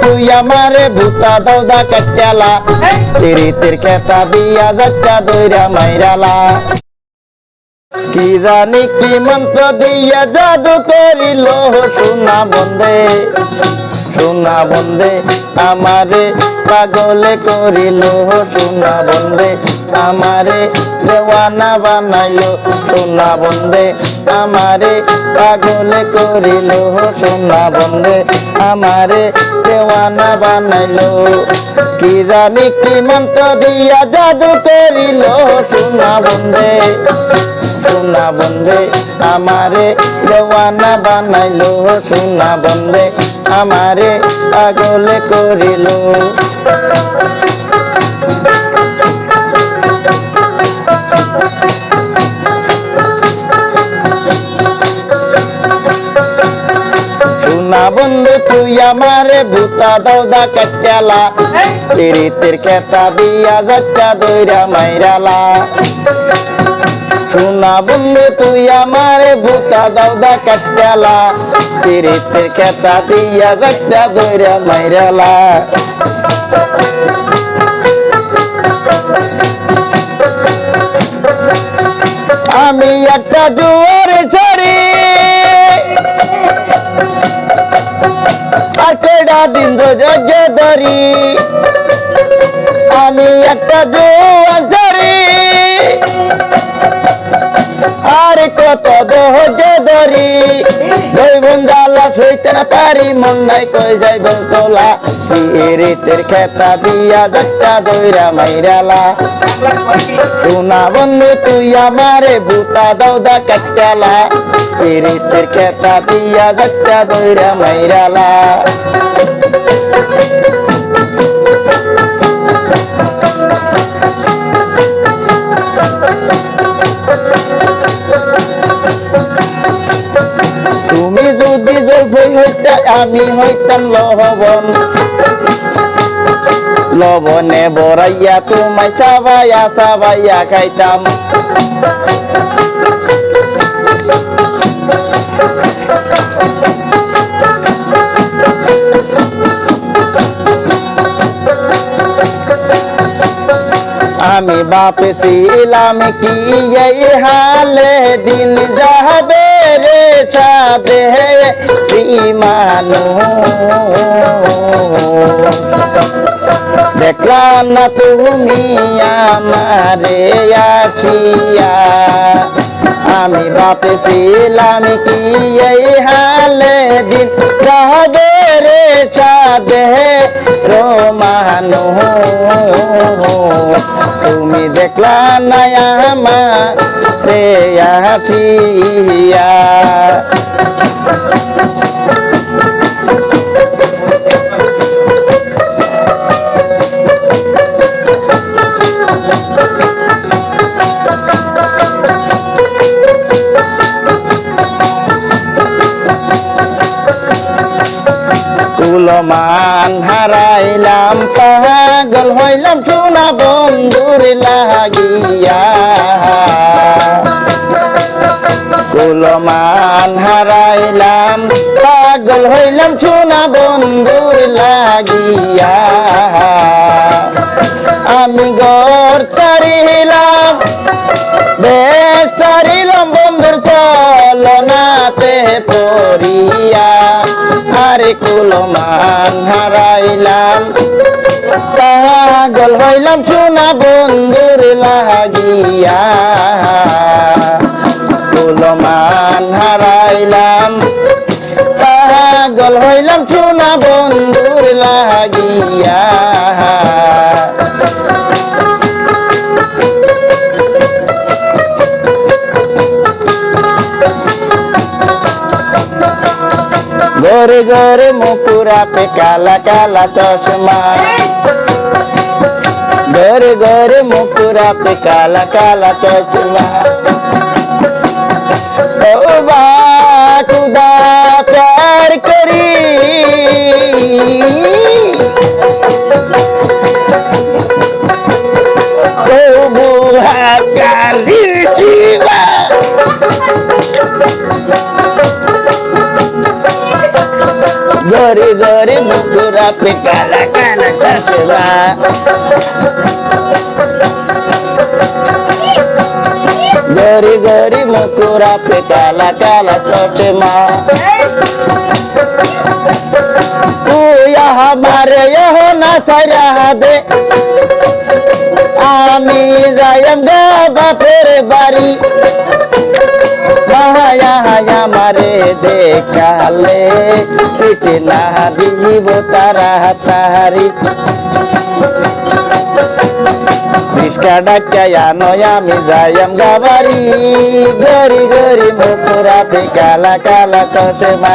তুই আমারে ভূতা দাউদা কাটালা তিরিতির খেতা দিয়া যাচ্চা দইরা মাইরালা কি মন্ত্র দিয়া জাদু করিল সোনা বন্দে সোনা বন্দে, আমারে পাগলে করিল সোনা বন্দে, আমারে দেওয়ানা বানাইলো সোনা বন্দে, আমারে পাগলে করিল সোনা বন্দে, আমারে দেওয়ানা বানাইলো। কি জানি কি মন্ত্র দিয়া জাদু করিল সোনা বন্দে সোনা বন্দে আমারে দেওয়ানা বানাইলো সোনা বন্দে আমারে পাগলে করিল। বন্ধু তুই আমারে ভূতা দাউদা কাটালা তিরিতের খেতা দিয়া যাচ্চা দইরা মাইরালা। সোনা বন্ধু তুই আমারে ভূতা দাউদা কাটালা তিরিতের খেতা দিয়া যাচ্চা দইরা মাইরালা। আমি একটা জুয়ার ছড়ি। দিন যজ্ঞ ধরি। আমি একটা জুয়ার আর কত দহজ ধরি? দৈবন জ্বালা সইতে না পারি, মন নাই কই যাইব তোলা। রিতের খেতা দিয়া যাচ্চা দইরা মাইরালা সোনা বন্ধু, তুই আমারে ভূতা দাউদা কাটালা রিতের খেতা দিয়া যাচ্চা দইরা মাইরালা জলফই হইতে আমি হইতাম লবণ। লবণে বড়াইয়া তোমায় চাবাইয়া চাবাইয়া খাইতাম। আমি বাপে ছিলাম কি এই হালে দিন যাবে রে সাদে বিমানো দেখলাম না তুমি আমারে আসিয়া আমি বাপে ছিলাম কি এই হালে দিন যাবে রে সাদে রোমানো তুমি দেখলা না আমার রে আসিয়া কুলমান হারাইলাম পাগল হইলাম সোনা বন্ধুর লাগিয়া। কুলমান হারাইলাম, পাগল হইলাম সোনা বন্ধুর লাগিয়া। আমি গর ছাড়িলাম, বেশ ছাড়িলাম পাগল হইলাম সোনা বন্ধুর লাগিয়া। কুলমান হারাইলাম। পাগল হইলাম সোনা বন্ধুর লাগিয়া। গোরে মুকুরা পে কালা কালা চশমা। গোরে গোরে মুকুরা পে কালা কালা চশমা। তওবা খুদা, প্যার করি। গরে গরে মুকুরা পে কালা কালা চশমা। গরি মুকুরা পে কালা কালা চশমা তুই আমারে ইহ না সারা দে আমি যাইম গা বাপের বাড়ি মায়া হায়া মারে দেখালে পিটে না দিব তারা তাহারি কৃষ্ণা ডাক্তায়া নয় আমি যাইম গাবারি গরি গরি মুকুরাতে কালা কালা চশমা